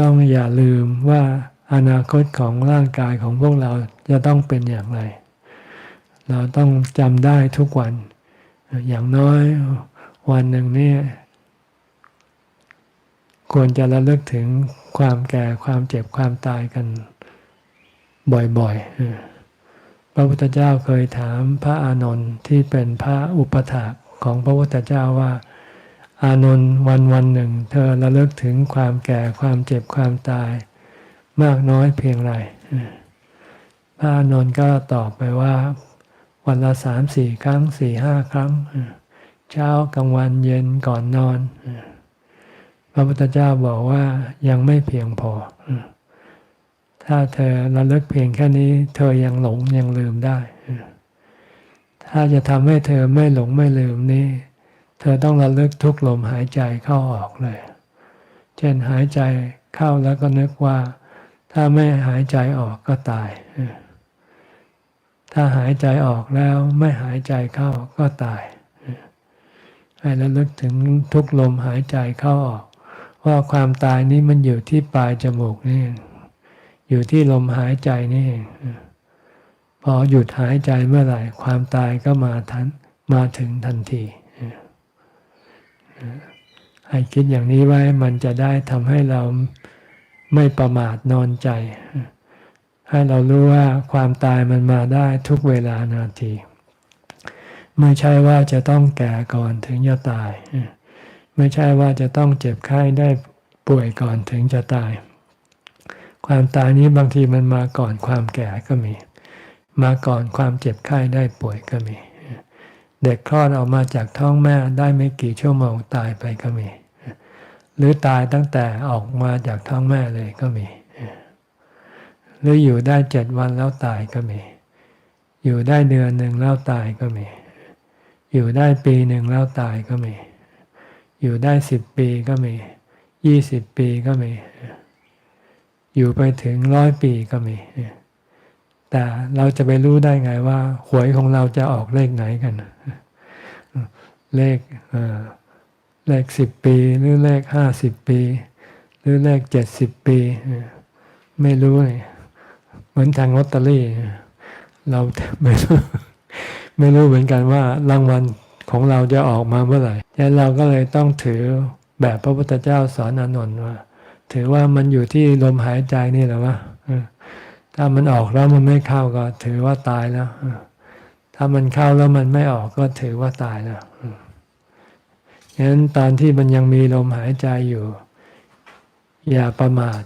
ต้องอย่าลืมว่าอนาคตของร่างกายของพวกเราจะต้องเป็นอย่างไร เราต้องจำได้ทุกวัน อย่างน้อยวันหนึ่งเนี่ยควรจะระลึกถึงความแก่ความเจ็บความตายกันบ่อยๆ พระพุทธเจ้าเคยถามพระอานนท์ที่เป็นพระอุปถากของพระพุทธเจ้าว่า อานนท์วันวันหนึ่ง เธอระลึกถึงความแก่ความเจ็บความตาย มากน้อยเพียงไรพระอานนท์ก็ตอบไปว่า วันละสามสี่ครั้งสี่ห้าครั้ง เช้ากลางวันเย็นก่อนนอน พระพุทธเจ้าบอกว่ายังไม่เพียงพอ ถ้าเธอระลึกเพียงแค่นี้ เธอยังหลงยังลืมได้ ถ้าจะทำให้เธอไม่หลงไม่ลืมนี้ ธอต้องระลึกทุกลมหายใจเข้าออกเลย เช่นหายใจเข้าแล้วก็นึกว่า ถ้าไม่หายใจออกก็ตาย ถ้าหายใจออกแล้วไม่หายใจเข้าก็ตาย ให้ระลึกถึงทุกลมหายใจเข้าออก ว่าความตายนี้มันอยู่ที่ปลายจมูกนี่ อยู่ที่ลมหายใจนี่ พอหยุดหายใจเมื่อไหร่ ความตายก็มาทันมาถึงทันที ให้คิดอย่างนี้ไว้มันจะได้ทำให้เราไม่ประมาทนอนใจ ให้เรารู้ว่าความตายมันมาได้ทุกเวลานาที ไม่ใช่ว่าจะต้องแก่ก่อนถึงจะตาย ไม่ใช่ว่าจะต้องเจ็บไข้ได้ป่วยก่อนถึงจะตาย ความตายนี้บางทีมันมาก่อนความแก่ก็มี มาก่อนความเจ็บไข้ได้ป่วยก็มี เด็กคลอดออกมาจากท้องแม่ได้ไม่กี่ชั่วโมงตายไปก็มี หรือตายตั้งแต่ออกมาจากท้องแม่เลยก็มี หรืออยู่ได้เจ็ดวันแล้วตายก็มี อยู่ได้เดือนหนึ่งแล้วตายก็มี อยู่ได้ปีหนึ่งแล้วตายก็มี อยู่ได้สิบปีก็มี ยี่สิบปีก็มี อยู่ไปถึงร้อยปีก็มี แต่เราจะไปรู้ได้ไงว่า หวยของเราจะออกเลขไหนกัน เลขเลขสิบปี หรือเลขห้าสิบปี หรือเลขเจ็ดสิบปี ไม่รู้เลยเหมือนทางลอตเตอรี่ เราไม่รู้ไม่รู้เหมือนกันว่ารางวัลของเราจะออกมาเมื่อไหร่แต่เราก็เลยต้องถือแบบพระพุทธเจ้าสอนอนนท์ว่า ถือว่ามันอยู่ที่ลมหายใจนี่แหละวะ ถ้ามันออกแล้วมันไม่เข้าก็ถือว่าตายแล้ว ถ้ามันเข้าแล้วมันไม่ออกก็ถือว่าตายแล้วฉะนั้นตอนที่มันยังมีลมหายใจอยู่ อย่าประมาท